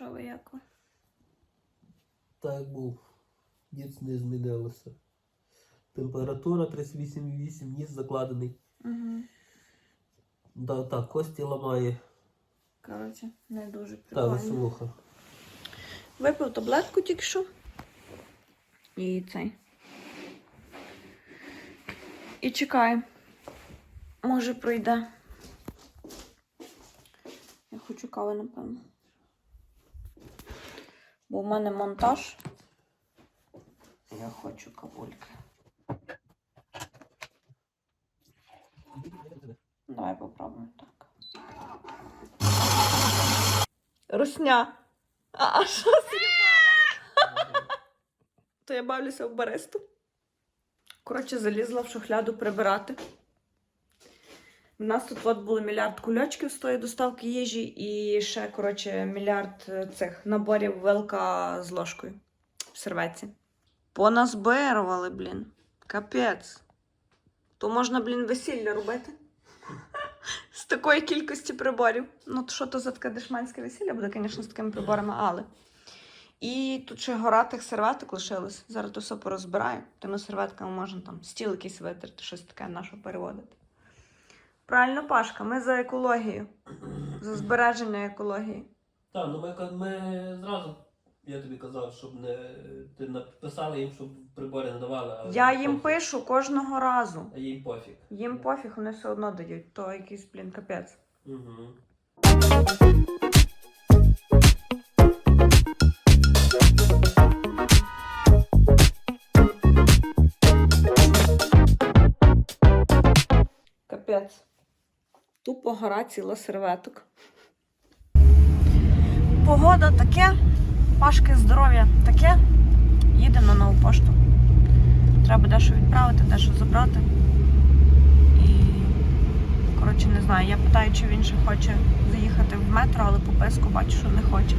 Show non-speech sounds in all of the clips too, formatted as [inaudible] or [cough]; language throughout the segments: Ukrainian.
Що ви як? Так був. Ніц не змінилося. Температура 38,8, ніс закладений. Угу. Да, так, кості ламає. Коротше, не дуже прикольно. веселуха. Випив таблетку тільки що. І цей. І чекаю. Може пройде. Я хочу кави, напевно. Бо в мене монтаж. Я хочу кавульки. Давай попробуємо так. Русня. А, а що То я бавлюся в баристу. Коротше, залізла в шухляду прибирати. У нас тут от було мільярд кульочків з тої доставки їжі і ще, коротше, мільярд е, цих наборів велка з ложкою в серветці. Поназбирували, блін. Капець. То можна, блін, весілля робити. [laughs] З такої кількості приборів. Ну, то що то за таке дешманське весілля буде, звісно, з такими приборами, але. І тут ще гора тих серветок лишилось. Зараз то все порозбираю. Тими серветками можна там стіл якийсь витерти, щось таке наше переводити. Правильно, Пашка, ми за екологію, за збереження екології. Так, ну ми, ми зразу, я тобі казав, щоб не. Ти написали їм, щоб прибори не давали. але Я їм пофіг. пишу кожного разу. А їм пофіг. Їм пофіг, вони все одно дають. То якийсь, блін, капець. Угу. Капець. Тупо гора ціла серветок. Погода таке, Пашки здоров'я таке. Їдемо на нову пошту. Треба дещо відправити, дещо забрати. І, коротше, не знаю. Я питаю, чи він ще хоче заїхати в метро, але по писку бачу, що не хоче.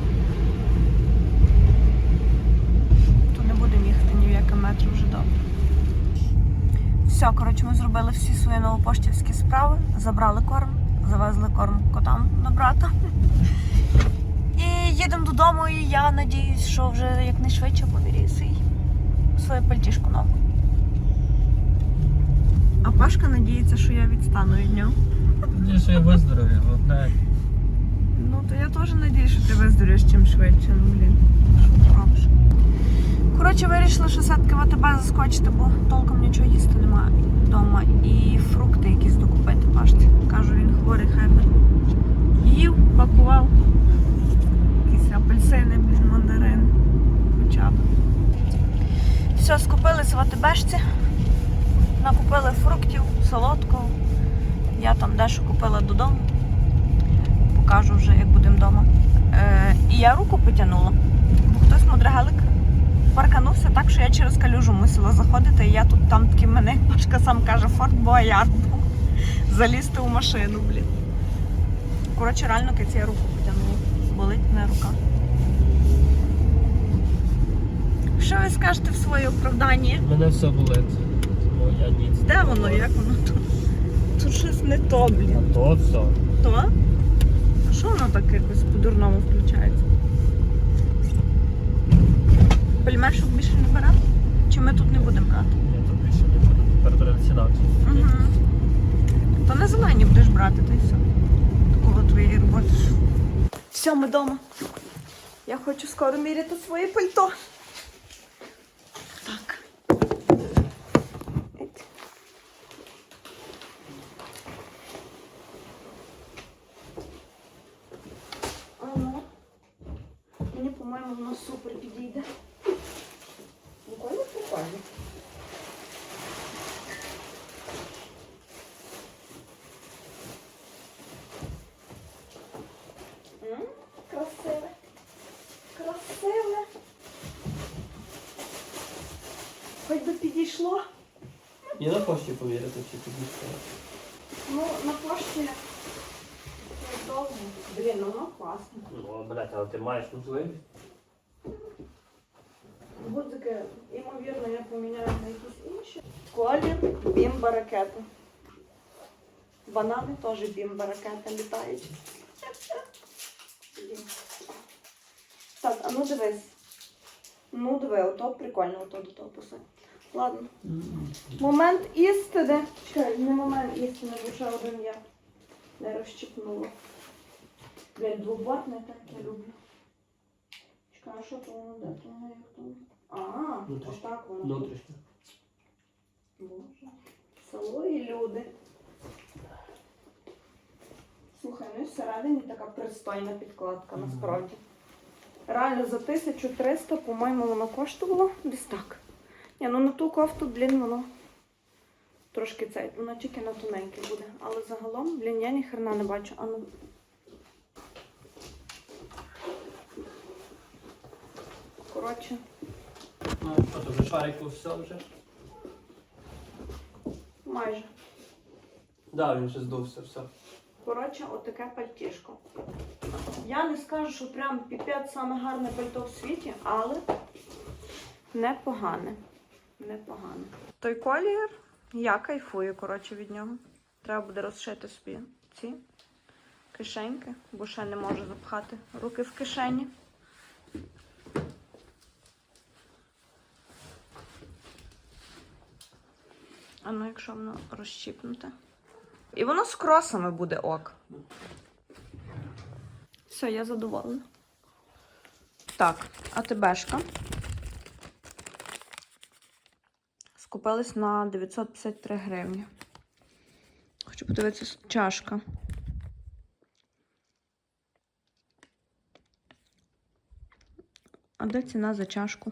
То не будемо їхати ні в яке метро вже добре. Все, коротше, ми зробили всі свої новопоштівські справи, забрали корм, завезли корм котам до брата. І їдемо додому, і я надіюсь, що вже якнайшвидше свій свою пальтішку нову. А Пашка надіється, що я відстану від нього. Ні, що я виздоровів, одне. Ну, то я теж надіюсь, що ти виздорієш чим швидше. Ну, блін, що ти робиш? Коротше, вирішила, що все-таки в АТБ заскочити, бо толком нічого їсти немає вдома. І фрукти якісь докупити Пашці. Кажу, він хворий, хай би їв, пакував. Якісь апельсини, блін, мандарини. Хоча б. Все, скупились в АТБшці. Накупили фруктів, солодкого. Я там дещо купила додому покажу вже, як будемо вдома. Е, і я руку потягнула. Бо хтось мудргалик парканувся так, що я через калюжу мусила заходити, і я тут там такий мене, [laughs] Пашка сам каже, Форт Боярд. Залізти у машину, блін. Коротше, реально киці я руку потягнула. Болить не рука. Що ви скажете в своє оправданні? Мене все болить. Тому я ніц. Де воно? Як воно тут? Тут щось не то, блін. А то все. То? А що воно так якось по-дурному включається? Пельмешок більше не беремо? Чи ми тут не будемо брати? Я тут більше не буду. Перетрансінати. Угу. То на зелені будеш брати, то й все. Такого твоєї роботи. Все, ми вдома. Я хочу скоро міряти своє пальто. Так. Мені, по-моєму, воно супер підійде. Прикольно, прикольно. М, Красиве. Красиве. Хоч би підійшло. І на пошті повірити, чи тобі що. Ну, на пошті довго. Блін, ну воно класно. Ну, блядь, але ти маєш можливість. Гудзики, ймовірно, я поміняю на якісь інші. Колір бімба ракета. Банани теж бімба ракета літають. Так, а ну дивись. Ну диви, ото прикольно, ото до того посадь. Ладно. Момент істини. Чекай, не момент істини, бо ще один я не розчіпнула. Блін, двобортне так я люблю. Чекай, а що то воно де? То воно як там? А, Внутрішнє. отак воно. Внутрішньо. Боже. Село і люди. Слухай, ну і всередині така пристойна підкладка, насправді. Реально за 1300, по-моєму, воно коштувало десь так. Ні, ну на ту кофту, блін, воно трошки цей, воно тільки на тоненьке буде. Але загалом, блін, я ні хрена не бачу. А ну. Коротше, Ну, що то вже шарику все вже? майже. Да, він вже здувся, все. Коротше, отаке пальтішко. Я не скажу, що прям піпець саме гарне пальто в світі, але непогане. Непогане. Той колір, я кайфую, коротше, від нього. Треба буде розшити собі ці кишеньки, бо ще не можу запхати руки в кишені. А ну, якщо воно розщіпнуте. І воно з кросами буде ок. Все, я задоволена. Так, а тебешка. Скупились на 953 гривні. Хочу подивитися чашка. А де ціна за чашку?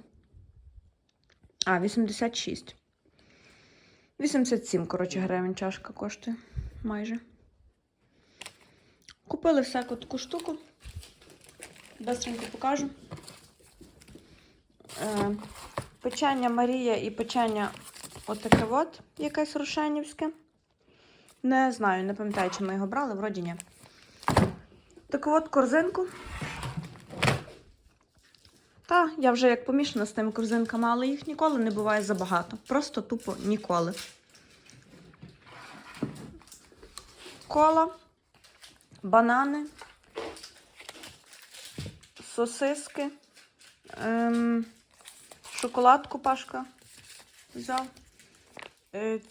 А, 86. 87, коротше, гривень чашка коштує майже. Купили всяку таку штуку. Быстренько покажу. Е, печення Марія і печення отаке от, якесь рошенівське. Не знаю, не пам'ятаю, чи ми його брали, вроді ні. Таку от корзинку. Та, я вже як помішана з тими корзинками, але їх ніколи не буває забагато. Просто тупо ніколи. Кола, банани, сосиски, ем, шоколадку Пашка взяв,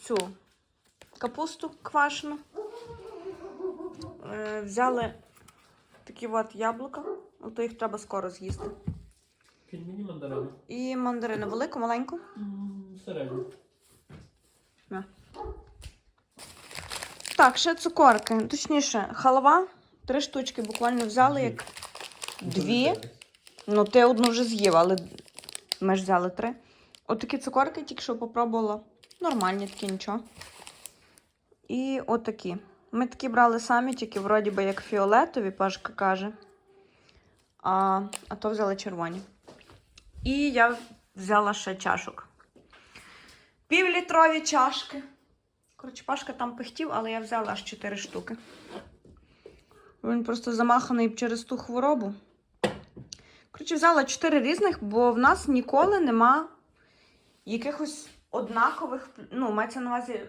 цю капусту квашену. Е, взяли такі от яблука, ото їх треба скоро з'їсти. Кинь мені мандарину. І мандарину велику, маленьку. Середньо. Так, ще цукорки. Точніше, халва. Три штучки буквально взяли як дві. Ну, ти одну вже з'їв, але ми ж взяли три. Отакі цукорки тільки що попробувала. Нормальні такі, нічого. І отакі. Ми такі брали самі, тільки вроді би як фіолетові, Пашка каже. А, а то взяли червоні. І я взяла ще чашок. Півлітрові чашки. Коротше, Пашка там пихтів, але я взяла аж 4 штуки. Він просто замаханий через ту хворобу. Коротше, взяла 4 різних, бо в нас ніколи нема якихось однакових, ну, мається на увазі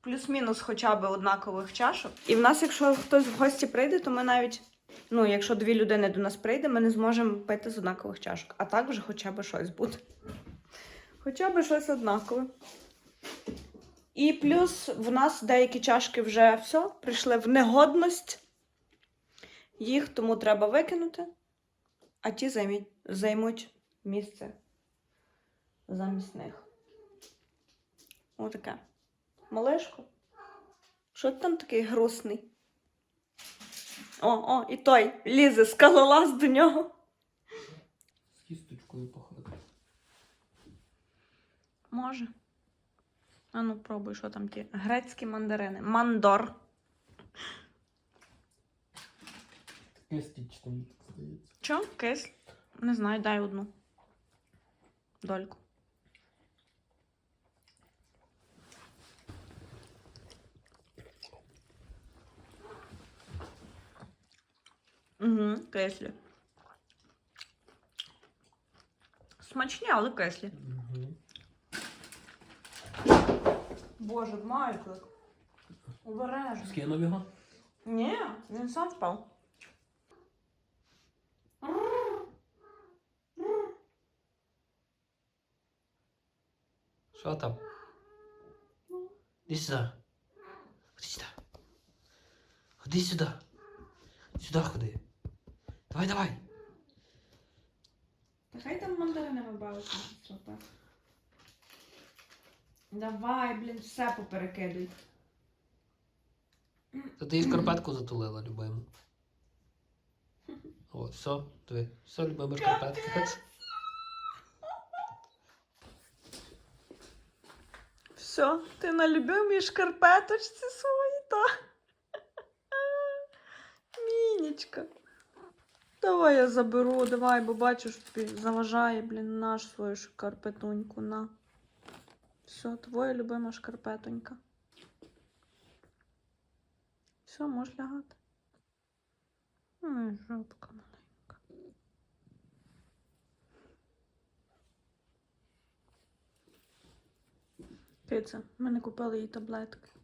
плюс-мінус хоча б однакових чашок. І в нас, якщо хтось в гості прийде, то ми навіть, ну, якщо дві людини до нас прийде, ми не зможемо пити з однакових чашок. А так вже хоча б щось буде. Хоча б щось однакове. І плюс в нас деякі чашки вже все, прийшли в негодність. Їх тому треба викинути, а ті займуть, місце замість них. Отаке. Малишко. Що ти там такий грустний? О, о, і той лізе, скалолаз до нього. З кісточкою походу. Може. А ну пробуй, що там ті. Грецькі мандарини. Мандор. Таке стічне, здається. Чо? Кис? Не знаю, дай одну. Дольку. Угу, Кеслі. Смачні, але кеслі. Угу. Боже, Майклик. Обережно. Скинув його? Ні, он сам спал. Что там? Іди сюда, Ходи сюда, Ходи сюда, сюда ходи. Давай, давай. Та хай там мандаринами бавиться. так. Давай, блін, все поперекидуй. Та ти їй шкарпетку затулила, любиму. О, все, диви. Все, любима шкарпетка. Все, ти на любимій шкарпеточці своїй, та. Мінічка. Давай я заберу, давай, бо бачу, що тобі заважає, блін, наш свою шкарпетуньку, на. Все, твоя любима шкарпетонька. Все, можеш лягати. Ой, жопка маленька. Киця, ми не купили їй таблетки.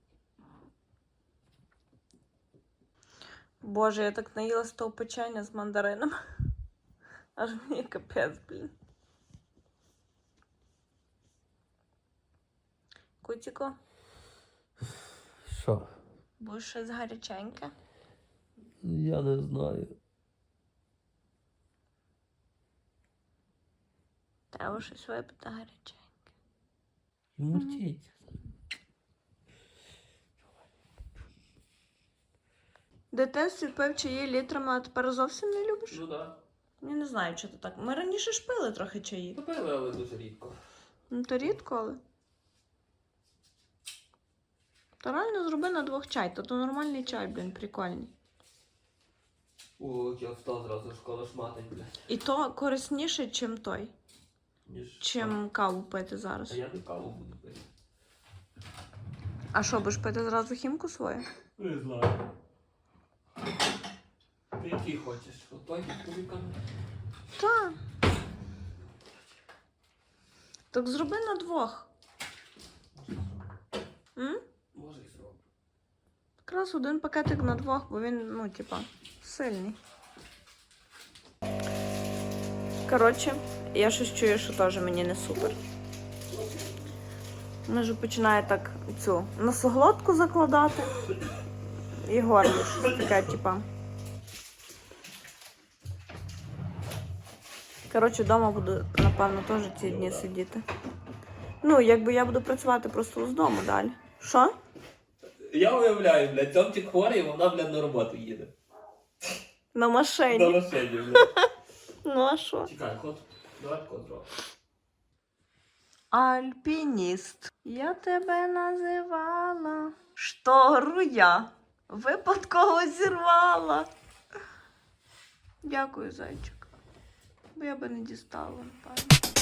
Боже, я так наїлась того печення з мандарином. [laughs] Аж мені капець, блін. Кутіко, Що? будеш щось гаряченьке? Я не знаю. Треба щось випити гаряченьке. Мурчить. Дитинстві пив чаї літрами, а тепер зовсім не любиш? Ну так. Я не знаю, чи то так. Ми раніше ж пили трохи чаї. Попили, але дуже рідко. Ну то рідко, але. То реально зроби на двох чай, то то нормальний чай, блін, прикольний. О, я встав зразу школа шматить, блядь. І то корисніше, чим той, Ніж... чим каву пити зараз. А я не каву буду пити. А що, будеш пити зразу хімку свою? Не знаю. Ти який хочеш? Отой кубиками? Так. Так зроби на двох. М? Може і зроблю. Якраз один пакетик на двох, бо він, ну, типа, сильний. Коротше, я щось чую, що теж мені не супер. Може починає так цю носоглотку закладати. І горло щось типа. Коротше, вдома буду, напевно, теж ці дні сидіти. Ну, якби я буду працювати просто з дому далі. Що? Я уявляю, блядь, Тьомчик хворий, вона, блядь, на роботу їде. На На машині. машині, блядь. [laughs] Ну а що? Чекай, ход. Давай код зробимо. Альпініст. Я тебе називала. Штору я випадково зірвала. Дякую, зайчик. Бо я би не дістала, напевно.